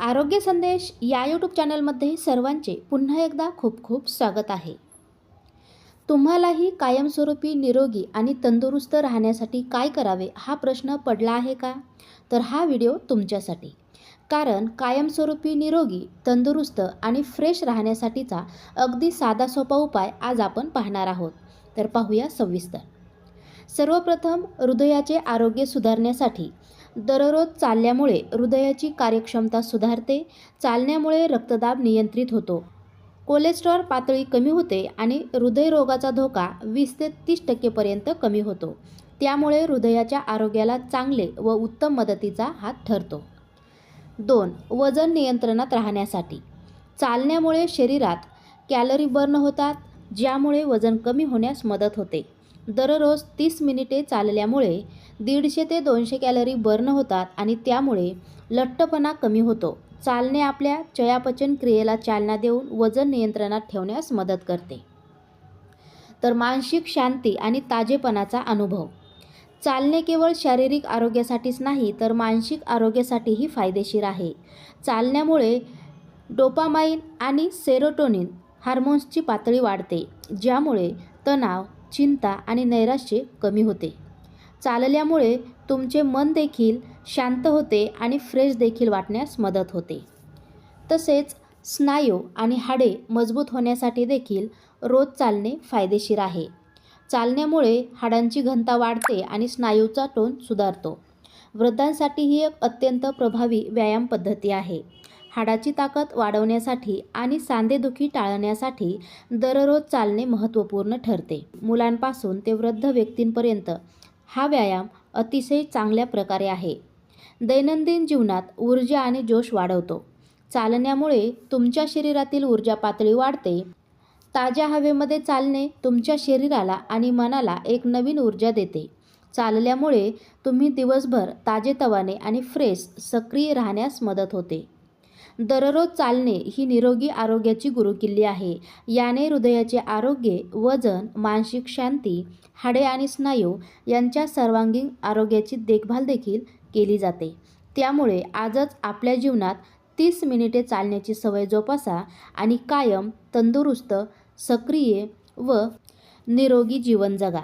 आरोग्य संदेश या यूट्यूब चॅनलमध्ये सर्वांचे पुन्हा एकदा खूप खूप स्वागत आहे. तुम्हालाही कायमस्वरूपी निरोगी आणि तंदुरुस्त राहण्यासाठी काय करावे हा प्रश्न पडला आहे का? तर हा व्हिडिओ तुमच्यासाठी. कारण कायमस्वरूपी निरोगी तंदुरुस्त आणि फ्रेश राहण्यासाठीचा अगदी साधा सोपा उपाय आज आपण पाहणार आहोत. तर पाहूया सविस्तर. सर्वप्रथम हृदयाचे आरोग्य सुधारण्यासाठी दररोज चालल्यामुळे हृदयाची कार्यक्षमता सुधारते चालण्यामुळे रक्तदाब नियंत्रित होतो. कोलेस्ट्रॉल पातळी कमी होते आणि हृदयरोगाचा धोका वीस ते तीस टक्केपर्यंत कमी होतो. त्यामुळे हृदयाच्या आरोग्याला चांगले व उत्तम मदतीचा हात ठरतो. दोन वजन नियंत्रणात राहण्यासाठी. चालण्यामुळे शरीरात कॅलरी बर्न होतात ज्यामुळे वजन कमी होण्यास मदत होते. दररोज तीस मिनिटे चालल्यामुळे दीडशे ते दोनशे कॅलरी बर्न होतात आणि त्यामुळे लठ्ठपणा कमी होतो. चालणे आपल्या चयापचन क्रियेला चालना देऊन वजन नियंत्रणात ठेवण्यास मदत करते. तर मानसिक शांती आणि ताजेपणाचा अनुभव. चालणे केवळ शारीरिक आरोग्यासाठीच नाही तर मानसिक आरोग्यासाठीही फायदेशीर आहे. चालण्यामुळे डोपामाइन आणि सेरोटोनिन हार्मोन्सची पातळी वाढते ज्यामुळे तणाव चिंता आणि नैराश्य कमी होते. चालल्यामुळे तुमचे मन देखील शांत होते आणि फ्रेश देखील वाटण्यास मदत होते. तसेच स्नायू आणि हाडे मजबूत होण्यासाठी देखील रोज चालणे फायदेशीर आहे. चालण्यामुळे हाडांची घनता वाढते आणि स्नायूचा टोन सुधारतो. वृद्धांसाठी ही एक अत्यंत प्रभावी व्यायाम पद्धती आहे. हाडाची ताकद वाढवण्यासाठी आणि सांधेदुखी टाळण्यासाठी दररोज चालणे महत्त्वपूर्ण ठरते. मुलांपासून ते वृद्ध व्यक्तींपर्यंत हा व्यायाम अतिशय चांगल्या प्रकारे आहे. दैनंदिन जीवनात ऊर्जा आणि जोश वाढवतो. चालण्यामुळे तुमच्या शरीरातील ऊर्जा पातळी वाढते. ताज्या हवेमध्ये चालणे तुमच्या शरीराला आणि मनाला एक नवीन ऊर्जा देते. चालल्यामुळे तुम्ही दिवसभर ताजेतवाने आणि फ्रेश सक्रिय राहण्यास मदत होते. दररोज चालणे ही निरोगी आरोग्याची गुरुकिल्ली आहे. याने हृदयाचे आरोग्य वजन मानसिक शांती हाडे आणि स्नायू यांच्या सर्वांगीण आरोग्याची देखभाल देखील केली जाते. त्यामुळे आजच आपल्या जीवनात तीस मिनिटे चालण्याची सवय जोपासा आणि कायम तंदुरुस्त सक्रिय व निरोगी जीवन जगा.